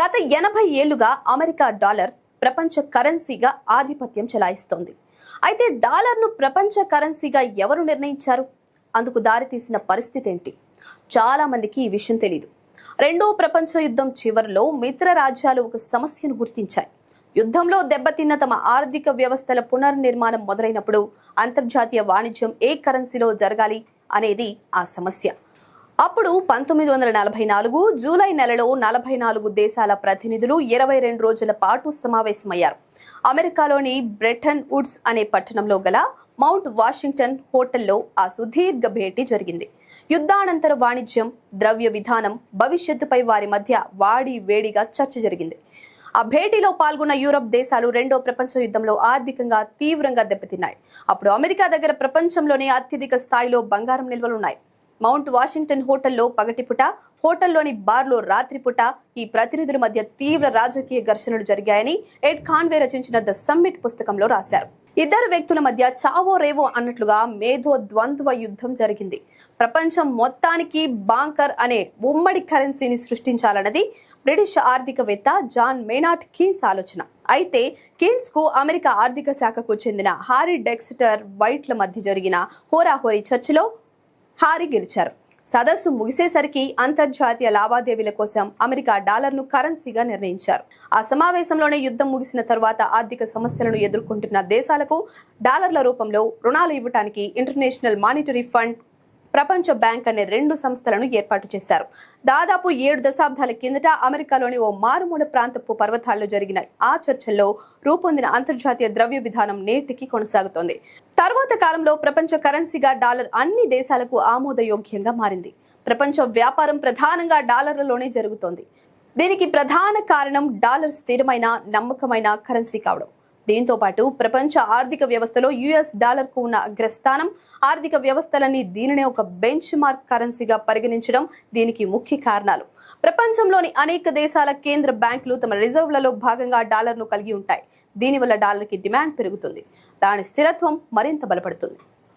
గత ఎనభై ఏళ్ళుగా అమెరికా డాలర్ ప్రపంచ కరెన్సీగా ఆధిపత్యం చెలాయిస్తోంది. అయితే డాలర్ను ప్రపంచ కరెన్సీగా ఎవరు నిర్ణయించారు? అందుకు దారితీసిన పరిస్థితి ఏంటి? చాలా మందికి ఈ విషయం తెలియదు రెండో ప్రపంచ యుద్ధం చివరిలో మిత్ర రాజ్యాలు ఒక సమస్యను గుర్తించాయి. యుద్ధంలో దెబ్బతిన్న తమ ఆర్థిక వ్యవస్థల పునర్నిర్మాణం మొదలైనప్పుడు అంతర్జాతీయ వాణిజ్యం ఏ కరెన్సీలో జరగాలి అనేది ఆ సమస్య. అప్పుడు పంతొమ్మిది వందల నలభై నాలుగు జూలై నెలలో నలభై నాలుగు దేశాల ప్రతినిధులు ఇరవై రెండు రోజుల పాటు సమావేశమయ్యారు. అమెరికాలోని బ్రెటన్ వుడ్స్ అనే పట్టణంలో గల మౌంట్ వాషింగ్టన్ హోటల్లో ఆ సుదీర్ఘ భేటీ జరిగింది. యుద్ధానంతర వాణిజ్యం ద్రవ్య విధానం భవిష్యత్తుపై వారి మధ్య వాడి వేడిగా చర్చ జరిగింది. ఆ భేటీలో పాల్గొన్న యూరప్ దేశాలు రెండో ప్రపంచ యుద్ధంలో ఆర్థికంగా తీవ్రంగా దెబ్బతిన్నాయి. అప్పుడు అమెరికా దగ్గర ప్రపంచంలోనే అత్యధిక స్థాయిలో బంగారం నిల్వలున్నాయి. మౌంట్ వాషింగ్టన్ హోటల్లో పగటిపుట హోటల్లోని బార్లో రాత్రిపుట ఈ ప్రతినిధుల మధ్య తీవ్ర రాజకీయ ఘర్షణలు జరిగాయని ఎడ్ ఖాన్వే రచించిన ద సమ్మిట్ పుస్తకంలో రాశారు. ఇద్దరు వ్యక్తుల మధ్య చావో రేవో అన్నట్లుగా మేధో ద్వంద్వ యుద్ధం జరిగింది. ప్రపంచం మొత్తానికి బాంకర్ అనే ఉమ్మడి కరెన్సీని సృష్టించాలన్నది బ్రిటిష్ ఆర్థికవేత్త జాన్ మేనాట్ కీన్స్ ఆలోచన. అయితే కీన్స్కు అమెరికా ఆర్థిక శాఖకు చెందిన హారీ డెక్స్టర్ వైట్ల మధ్య జరిగిన హోరాహోరీ చర్చలో హారి గెలిచారు. సదస్సు ముగిసేసరికి అంతర్జాతీయ లావాదేవీల కోసం అమెరికా డాలర్ను కరెన్సీగా నిర్ణయించారు. ఆ సమావేశంలోనే యుద్ధం ముగిసిన తర్వాత ఆర్థిక సమస్యలను ఎదుర్కొంటున్న దేశాలకు డాలర్ల రూపంలో రుణాలు ఇవ్వటానికి ఇంటర్నేషనల్ మానిటరీ ఫండ్ ప్రపంచ బ్యాంక్ అనే రెండు సంస్థలను ఏర్పాటు చేశారు. దాదాపు ఏడు దశాబ్దాల కిందట అమెరికాలోని ఓ మారుమూల ప్రాంతపు పర్వతాల్లో జరిగిన ఆ చర్చల్లో రూపొందిన అంతర్జాతీయ ద్రవ్య విధానం నేటికి కొనసాగుతోంది. తర్వాత కాలంలో ప్రపంచ కరెన్సీగా డాలర్ అన్ని దేశాలకు ఆమోదయోగ్యంగా మారింది. ప్రపంచ వ్యాపారం ప్రధానంగా డాలర్లలోనే జరుగుతోంది. దీనికి ప్రధాన కారణం డాలర్ స్థిరమైన నమ్మకమైన కరెన్సీ కావడం. దీంతో పాటు ప్రపంచ ఆర్థిక వ్యవస్థలో యుఎస్ డాలర్కు ఉన్న అగ్రస్థానం ఆర్థిక వ్యవస్థలన్నీ దీనినే ఒక బెంచ్ మార్క్ కరెన్సీగా పరిగణించడం దీనికి ముఖ్య కారణాలు. ప్రపంచంలోని అనేక దేశాల కేంద్ర బ్యాంకులు తమ రిజర్వ్లలో భాగంగా డాలర్ను కలిగి ఉంటాయి. దీనివల్ల డాలర్కి డిమాండ్ పెరుగుతుంది. దాని స్థిరత్వం మరింత బలపడుతుంది.